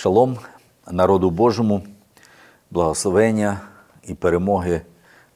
Шалом народу Божому, благословення і перемоги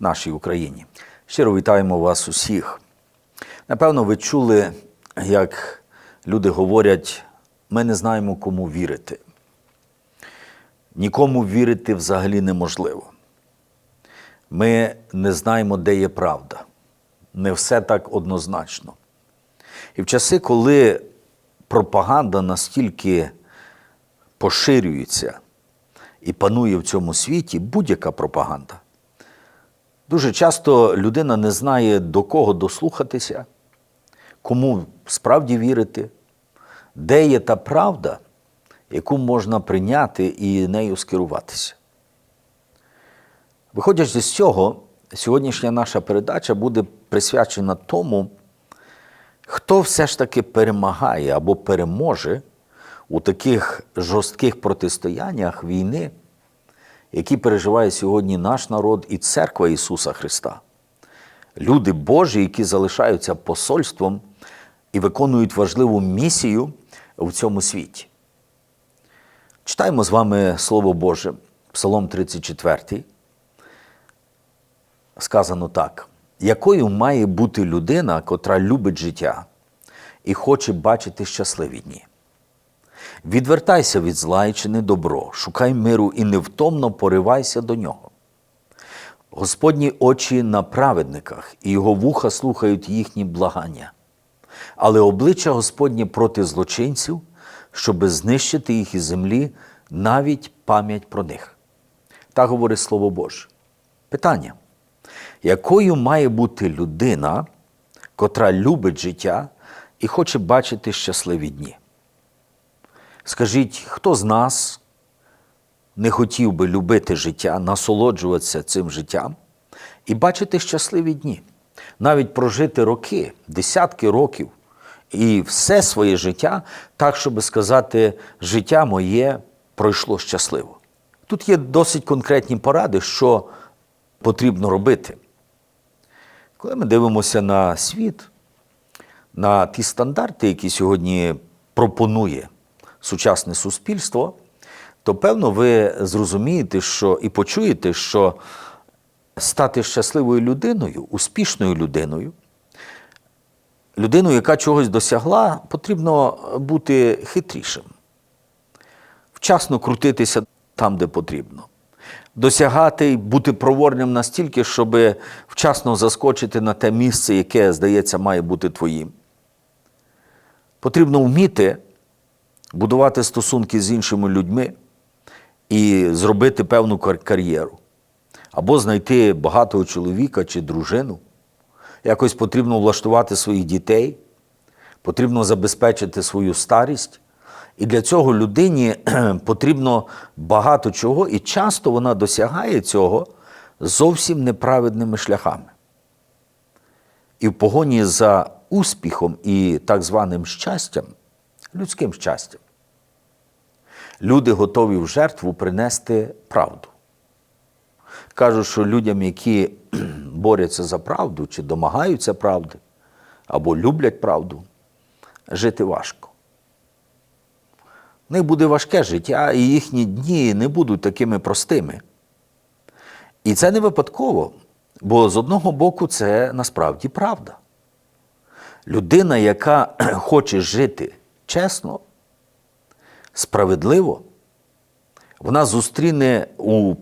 нашій Україні. Щиро вітаємо вас усіх. Напевно, ви чули, як люди говорять, ми не знаємо, кому вірити. Нікому вірити взагалі неможливо. Ми не знаємо, де є правда. Не все так однозначно. І в часи, коли пропаганда настільки поширюється і панує в цьому світі, будь-яка пропаганда, дуже часто людина не знає, до кого дослухатися, кому справді вірити, де є та правда, яку можна прийняти і нею скеруватися. Виходячи з цього, сьогоднішня наша передача буде присвячена тому, хто все ж таки перемагає або переможе у таких жорстких протистояннях війни, які переживає сьогодні наш народ і церква Ісуса Христа. Люди Божі, які залишаються посольством і виконують важливу місію в цьому світі. Читаємо з вами Слово Боже, Псалом 34. Сказано так: якою має бути людина, котра любить життя і хоче бачити щасливі дні? Відвертайся від зла і чини добро, шукай миру і невтомно поривайся до нього. Господні очі на праведниках, і його вуха слухають їхні благання, але обличчя Господнє проти злочинців, щоби знищити їх із землі, навіть пам'ять про них. Так говорить Слово Боже. Питання: якою має бути людина, котра любить життя і хоче бачити щасливі дні? Скажіть, хто з нас не хотів би любити життя, насолоджуватися цим життям і бачити щасливі дні, навіть прожити роки, десятки років і все своє життя так, щоб сказати, життя моє пройшло щасливо. Тут є досить конкретні поради, що потрібно робити. Коли ми дивимося на світ, на ті стандарти, які сьогодні пропонує сучасне суспільство, то певно ви зрозумієте, що і почуєте, що стати щасливою людиною, успішною людиною, людиною, яка чогось досягла, потрібно бути хитрішим, вчасно крутитися там, де потрібно. Досягати і бути проворним настільки, щоб вчасно заскочити на те місце, яке, здається, має бути твоїм. Потрібно вміти будувати стосунки з іншими людьми і зробити певну кар'єру. Або знайти багатого чоловіка чи дружину. Якось потрібно влаштувати своїх дітей, потрібно забезпечити свою старість. І для цього людині потрібно багато чого, і часто вона досягає цього зовсім неправедними шляхами. І в погоні за успіхом і так званим щастям, людським щастям, люди готові в жертву принести правду. Кажуть, що людям, які борються за правду чи домагаються правди, або люблять правду, жити важко. В них буде важке життя, і їхні дні не будуть такими простими. І це не випадково, бо з одного боку це насправді правда. Людина, яка хоче жити чесно, справедливо, вона зустріне у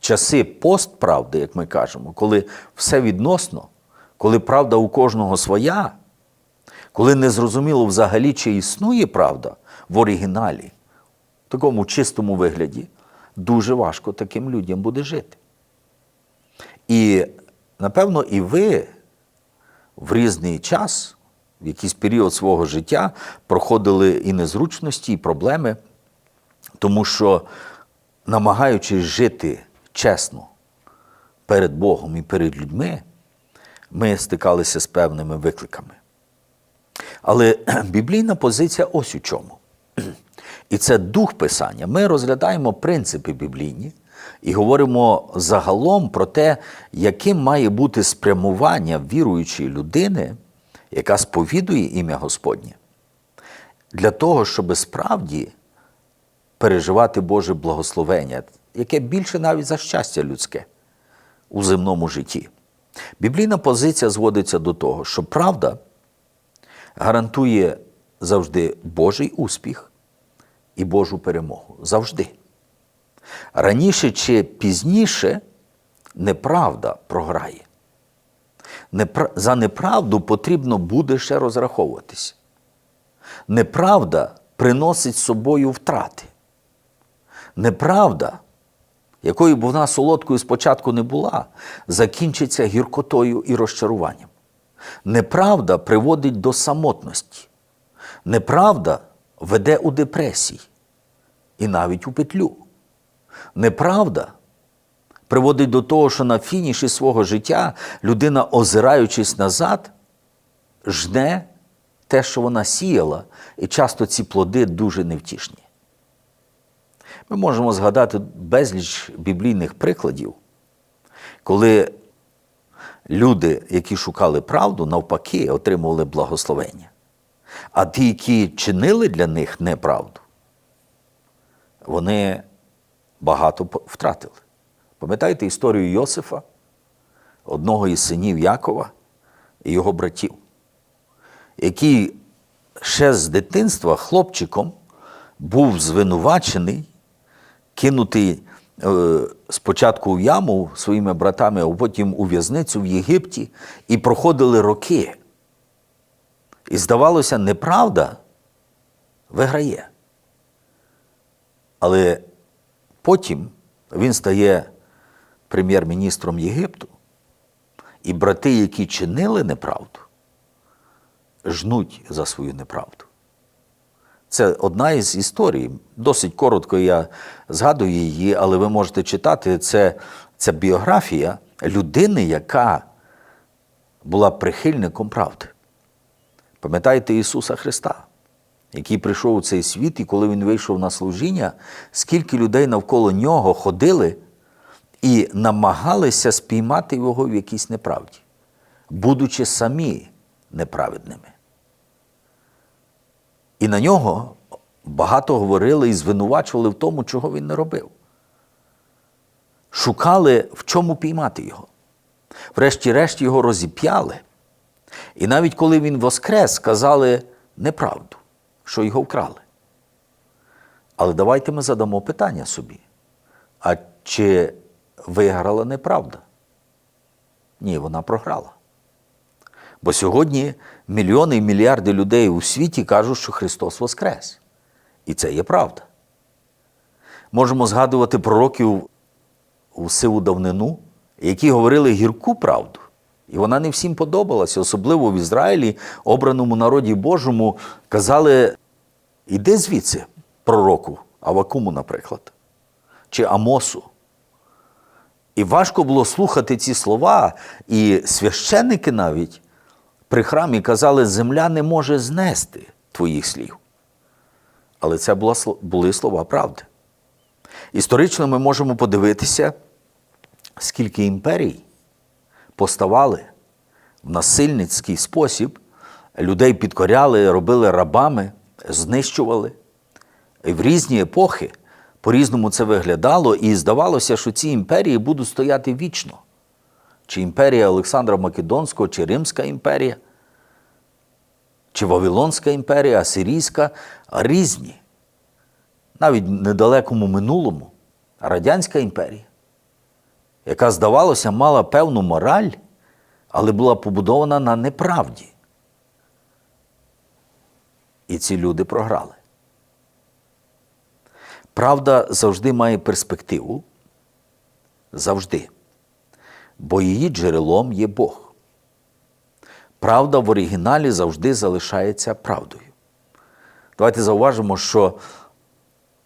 часи постправди, як ми кажемо, коли все відносно, коли правда у кожного своя, коли не зрозуміло взагалі, чи існує правда в оригіналі, в такому чистому вигляді, дуже важко таким людям буде жити. І, напевно, і ви в різний час, в якийсь період свого життя, проходили і незручності, і проблеми, тому що, намагаючись жити чесно перед Богом і перед людьми, ми стикалися з певними викликами. Але біблійна позиція ось у чому. І це дух Писання. Ми розглядаємо принципи біблійні і говоримо загалом про те, яким має бути спрямування віруючої людини, яка сповідує ім'я Господнє, для того, щоб справді переживати Боже благословення, яке більше навіть за щастя людське у земному житті. Біблійна позиція зводиться до того, що правда гарантує завжди Божий успіх і Божу перемогу. Завжди. Раніше чи пізніше неправда програє. За неправду потрібно буде ще розраховуватись. Неправда приносить з собою втрати. Неправда, якою б вона солодкою спочатку не була, закінчиться гіркотою і розчаруванням. Неправда приводить до самотності. Неправда веде у депресії і навіть у петлю. Неправда приводить до того, що на фініші свого життя людина, озираючись назад, жне те, що вона сіяла, і часто ці плоди дуже невтішні. Ми можемо згадати безліч біблійних прикладів, коли люди, які шукали правду, навпаки, отримували благословення. А ті, які чинили для них неправду, вони багато втратили. Пам'ятаєте історію Йосифа, одного із синів Якова і його братів, який ще з дитинства хлопчиком був звинувачений, кинутий е, спочатку в яму своїми братами, а потім у в'язницю в Єгипті, і проходили роки. І здавалося, неправда виграє. Але потім він стає прем'єр-міністром Єгипту, і брати, які чинили неправду, жнуть за свою неправду. Це одна із історій. Досить коротко я згадую її, але ви можете читати. Це, це біографія людини, яка була прихильником правди. Пам'ятаєте Ісуса Христа, який прийшов у цей світ, і коли Він вийшов на служіння, скільки людей навколо нього ходили і намагалися спіймати його в якійсь неправді, будучи самі неправедними. І на нього багато говорили і звинувачували в тому, чого він не робив. Шукали, в чому піймати його. Врешті-решт його розіп'яли. І навіть коли він воскрес, сказали неправду, що його вкрали. Але давайте ми задамо питання собі: а чи виграла неправда? Ні, вона програла. Бо сьогодні мільйони і мільярди людей у світі кажуть, що Христос Воскрес. І це є правда. Можемо згадувати пророків у сиву давнину, які говорили гірку правду. І вона не всім подобалася, особливо в Ізраїлі, обраному народі Божому, казали: іди звідси, пророку, Авакуму, наприклад, чи Амосу. І важко було слухати ці слова, і священники навіть при храмі казали, земля не може знести твоїх слів. Але це були слова правди. Історично ми можемо подивитися, скільки імперій поставали в насильницький спосіб, людей підкоряли, робили рабами, знищували. І в різні епохи по-різному це виглядало, і здавалося, що ці імперії будуть стояти вічно. Чи імперія Олександра Македонського, чи Римська імперія, чи Вавилонська імперія, Асирійська різні. Навіть в недалекому минулому Радянська імперія, яка, здавалося, мала певну мораль, але була побудована на неправді. І ці люди програли. Правда завжди має перспективу. Завжди. Бо її джерелом є Бог. Правда в оригіналі завжди залишається правдою. Давайте зауважимо, що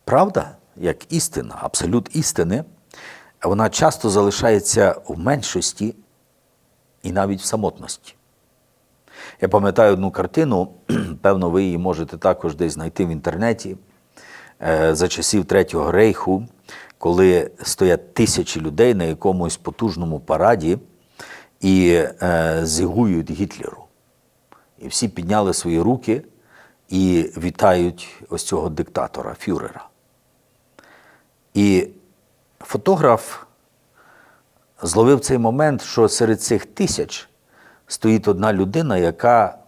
правда, як істина, абсолют істини, вона часто залишається в меншості і навіть в самотності. Я пам'ятаю одну картину, певно, ви її можете також десь знайти в інтернеті за часів Третього рейху, коли стоять тисячі людей на якомусь потужному параді і е, зігують Гітлеру. І всі підняли свої руки і вітають ось цього диктатора, фюрера. І фотограф зловив цей момент, що серед цих тисяч стоїть одна людина, яка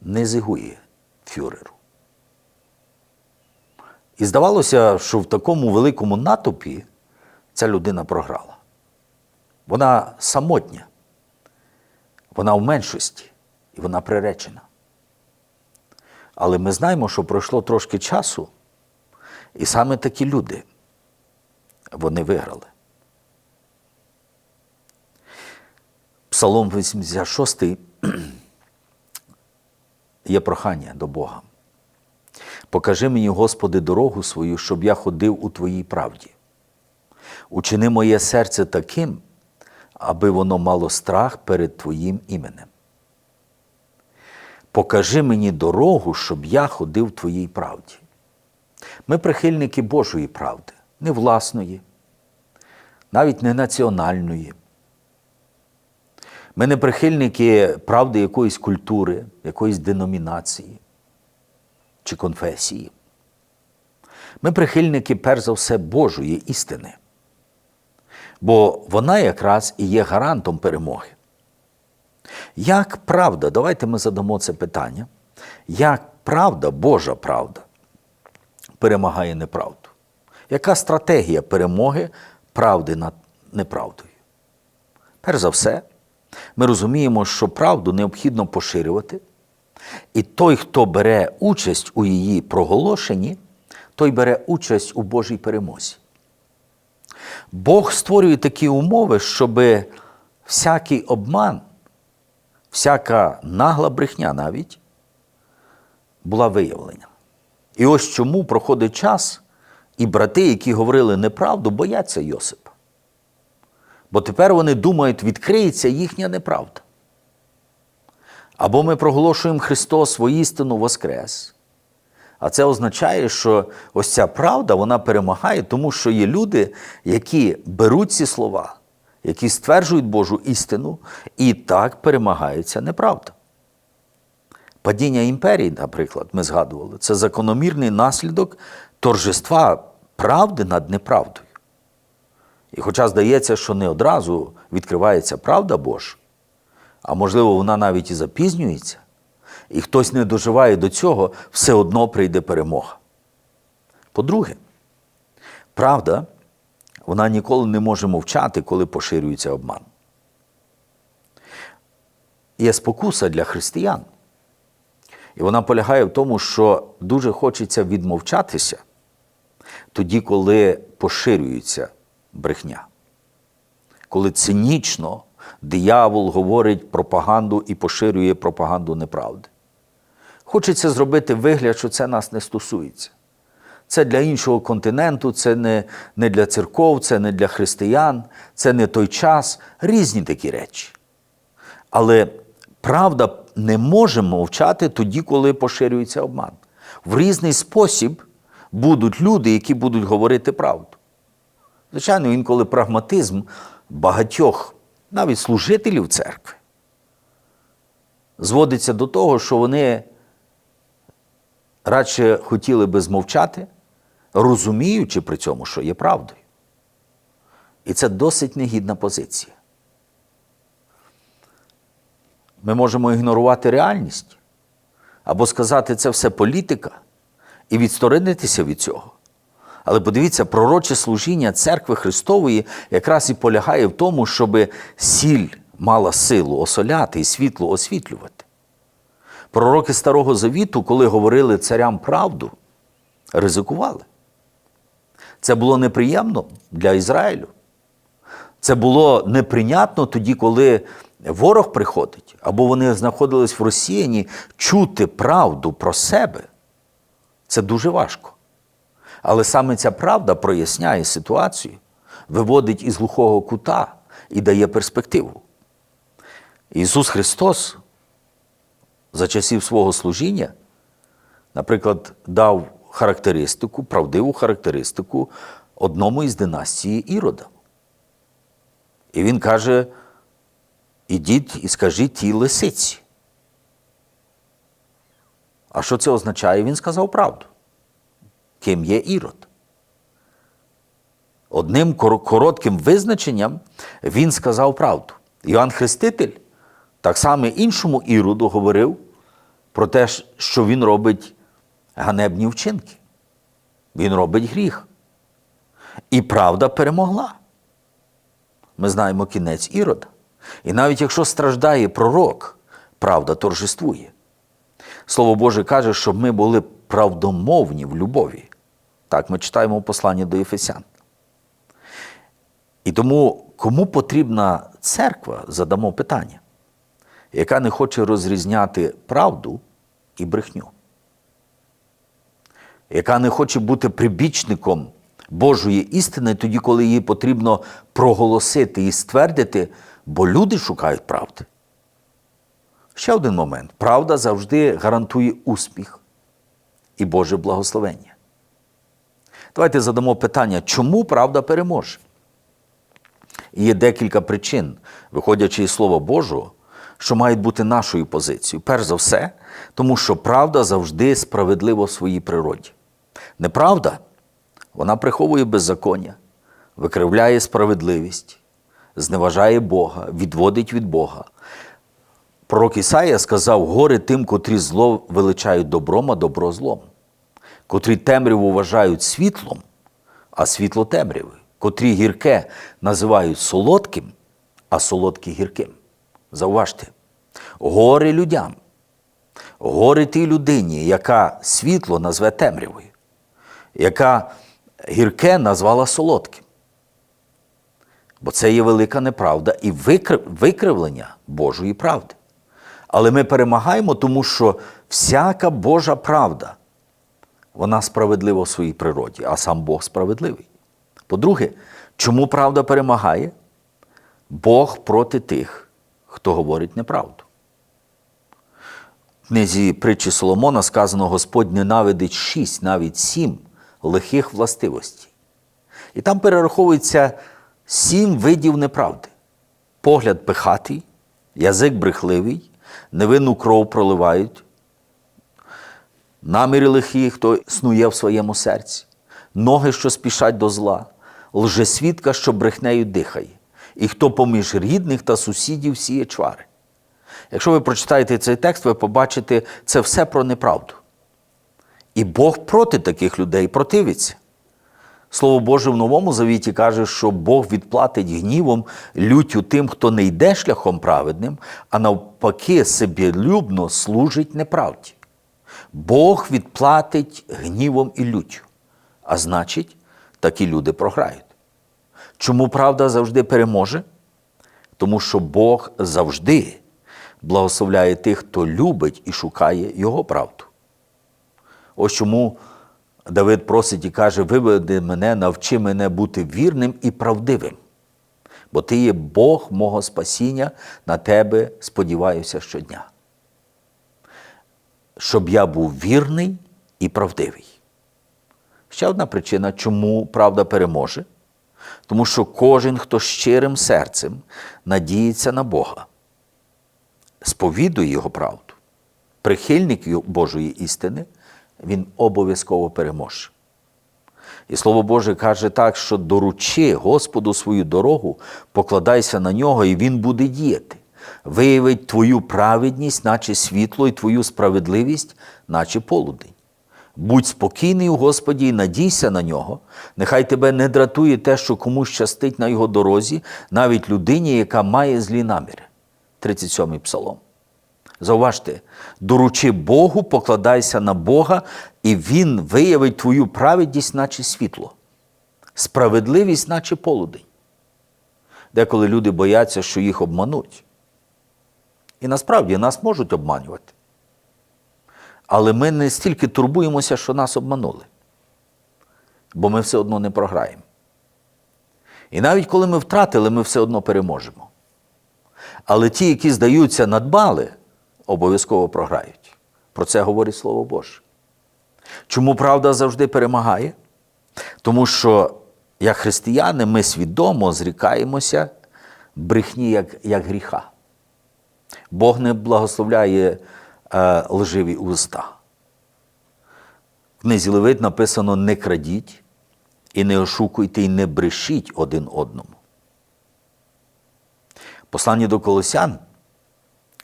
не зигує фюреру. І здавалося, що в такому великому натовпі ця людина програла. Вона самотня, вона в меншості і вона приречена. Але ми знаємо, що пройшло трошки часу, і саме такі люди вони виграли. Псалом 86 є прохання до Бога. Покажи мені, Господи, дорогу свою, щоб я ходив у Твоїй правді. Учини моє серце таким, аби воно мало страх перед Твоїм іменем. Покажи мені дорогу, щоб я ходив в Твоїй правді. Ми прихильники Божої правди, не власної, навіть не національної. Ми не прихильники правди якоїсь культури, якоїсь деномінації чи конфесії. Ми прихильники, перш за все, Божої істини. Бо вона якраз і є гарантом перемоги. Як правда, давайте ми задамо це питання, як правда, Божа правда, перемагає неправду? Яка стратегія перемоги правди над неправдою? Перш за все, ми розуміємо, що правду необхідно поширювати, і той, хто бере участь у її проголошенні, той бере участь у Божій перемозі. Бог створює такі умови, щоб всякий обман, всяка нагла брехня навіть була виявлена. І ось чому проходить час, і брати, які говорили неправду, бояться Йосипа. Бо тепер вони думають, відкриється їхня неправда. Або ми проголошуємо Христос воістину Воскрес. А це означає, що ось ця правда вона перемагає, тому що є люди, які беруть ці слова, які стверджують Божу істину, і так перемагається неправда. Падіння імперії, наприклад, ми згадували, це закономірний наслідок торжества правди над неправдою. І хоча здається, що не одразу відкривається правда Божа, а можливо, вона навіть і запізнюється, і хтось не доживає до цього, все одно прийде перемога. По-друге, правда, вона ніколи не може мовчати, коли поширюється обман. Є спокуса для християн. І вона полягає в тому, що дуже хочеться відмовчатися тоді, коли поширюється брехня. Коли цинічно диявол говорить пропаганду і поширює пропаганду неправди. Хочеться зробити вигляд, що це нас не стосується. Це для іншого континенту, це не, не для церков, це не для християн, це не той час, різні такі речі. Але правда не може мовчати тоді, коли поширюється обман. В різний спосіб будуть люди, які будуть говорити правду. Звичайно, інколи прагматизм багатьох, навіть служителів церкви, зводиться до того, що вони радше хотіли би змовчати, розуміючи при цьому, що є правдою. І це досить негідна позиція. Ми можемо ігнорувати реальність або сказати, це все політика і відсторонитися від цього. Але подивіться, пророче служіння церкви Христової якраз і полягає в тому, щоб сіль мала силу осоляти і світло освітлювати. Пророки Старого Завіту, коли говорили царям правду, ризикували. Це було неприємно для Ізраїлю. Це було неприйнятно тоді, коли ворог приходить, або вони знаходились в розсіянні, чути правду про себе. Це дуже важко. Але саме ця правда проясняє ситуацію, виводить із глухого кута і дає перспективу. Ісус Христос за часів свого служіння, наприклад, дав характеристику, правдиву характеристику одному із династії Ірода. І він каже: ідіть і скажіть тій лисиці. А що це означає? Він сказав правду. Ким є Ірод. Одним коротким визначенням він сказав правду. Іоанн Хреститель так само іншому іроду говорив про те, що він робить ганебні вчинки. Він робить гріх. І правда перемогла. Ми знаємо кінець ірода. І навіть якщо страждає пророк, правда торжествує. Слово Боже каже, щоб ми були правдомовні в любові. Так ми читаємо в посланні до Єфесян. І тому, кому потрібна церква, задамо питання, яка не хоче розрізняти правду і брехню, яка не хоче бути прибічником Божої істини тоді, коли її потрібно проголосити і ствердити, бо люди шукають правди. Ще один момент. Правда завжди гарантує успіх і Боже благословення. Давайте задамо питання, чому правда переможе? І є декілька причин, виходячи із Слова Божого, що мають бути нашою позицією. Перш за все, тому що правда завжди справедлива в своїй природі. Неправда, вона приховує беззаконня, викривляє справедливість, зневажає Бога, відводить від Бога. Пророк Ісаїя сказав: горе тим, котрі зло величають добром, а добро злом, котрі темряву вважають світлом, а світло темряви, котрі гірке називають солодким, а солодке гірким. Зауважте, горе людям, горе тій людині, яка світло назве темрявою, яка гірке назвала солодким. Бо це є велика неправда і викривлення Божої правди. Але ми перемагаємо, тому що всяка Божа правда, вона справедлива в своїй природі, а сам Бог справедливий. По-друге, чому правда перемагає? Бог проти тих, хто говорить неправду. В книзі притчі Соломона сказано, Господь ненавидить шість, навіть сім лихих властивостей. І там перераховується сім видів неправди: погляд пихатий, язик брехливий, невинну кров проливають, наміри лихі, хто снує в своєму серці, ноги, що спішать до зла, лжесвідка, що брехнею дихає, і хто поміж рідних та сусідів сіє чвари. Якщо ви прочитаєте цей текст, ви побачите це все про неправду. І Бог проти таких людей противиться. Слово Боже в Новому Завіті каже, що Бог відплатить гнівом люттю тим, хто не йде шляхом праведним, а навпаки, себелюбно служить неправді. Бог відплатить гнівом і люттю. А значить, такі люди програють. Чому правда завжди переможе? Тому що Бог завжди благословляє тих, хто любить і шукає Його правду. Ось чому Давид просить і каже: виведи мене, навчи мене бути вірним і правдивим, бо ти є Бог мого спасіння, на тебе сподіваюся щодня. Щоб я був вірний і правдивий. Ще одна причина, чому правда переможе. Тому що кожен, хто щирим серцем надіється на Бога, сповідує Його правду, прихильник Божої істини, він обов'язково переможе. І Слово Боже каже так, що доручи Господу свою дорогу, покладайся на нього, і Він буде діяти, виявить твою праведність, наче світло, і твою справедливість, наче полудень. Будь спокійний у Господі і надійся на нього. Нехай тебе не дратує те, що комусь щастить на його дорозі, навіть людині, яка має злі наміри. 37-й псалом. Зауважте, доручи Богу, покладайся на Бога, і Він виявить твою праведність, наче світло, справедливість, наче полудень. Деколи люди бояться, що їх обмануть. І насправді нас можуть обманювати. Але ми не стільки турбуємося, що нас обманули, бо ми все одно не програємо. І навіть коли ми втратили, ми все одно переможемо. Але ті, які здаються надбали, обов'язково програють. Про це говорить Слово Боже. Чому правда завжди перемагає? Тому що, як християни, ми свідомо зрікаємося брехні як, як гріха. Бог не благословляє е, лживі уста. В книзі Левит написано: не крадіть, І не ошукуйте, і не брешіть один одному. Посланні до Колосян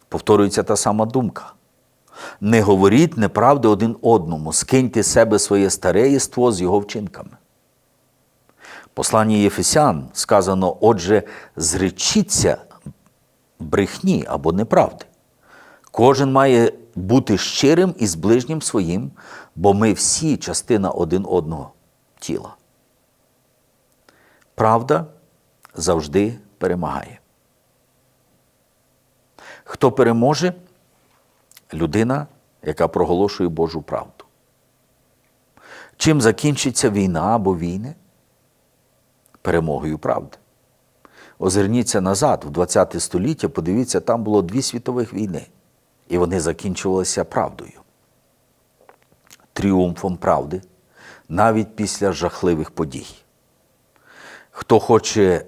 повторюється та сама думка. Не говоріть неправди один одному, скиньте з себе своє старе єство з його вчинками. Посланні Єфесян сказано, отже, зречіться брехні або неправди. Кожен має бути щирим і з ближнім своїм, бо ми всі частина один одного тіла. Правда завжди перемагає. Хто переможе? Людина, яка проголошує Божу правду. Чим закінчиться війна або війни? Перемогою правди. Озирніться назад, в 20 століття, подивіться, там було дві світових війни, і вони закінчувалися правдою, тріумфом правди, навіть після жахливих подій. Хто хоче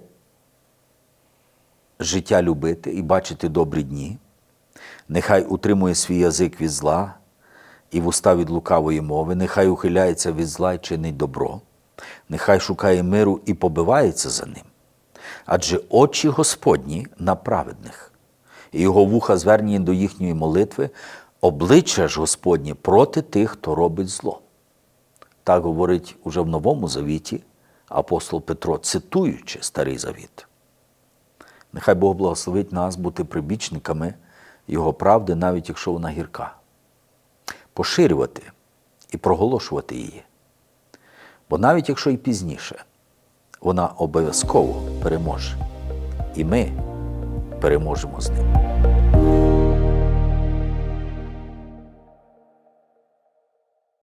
життя любити і бачити добрі дні, нехай утримує свій язик від зла і вуста від лукавої мови, нехай ухиляється від зла і чинить добро, нехай шукає миру і побивається за ним. Адже очі Господні на праведних, і його вуха звернені до їхньої молитви, обличчя ж Господнє проти тих, хто робить зло. Так говорить уже в Новому Завіті апостол Петро, цитуючи Старий Завіт. Нехай Бог благословить нас бути прибічниками Його правди, навіть якщо вона гірка, поширювати і проголошувати її. Бо навіть якщо і пізніше, вона обов'язково переможе. І ми переможемо з ним.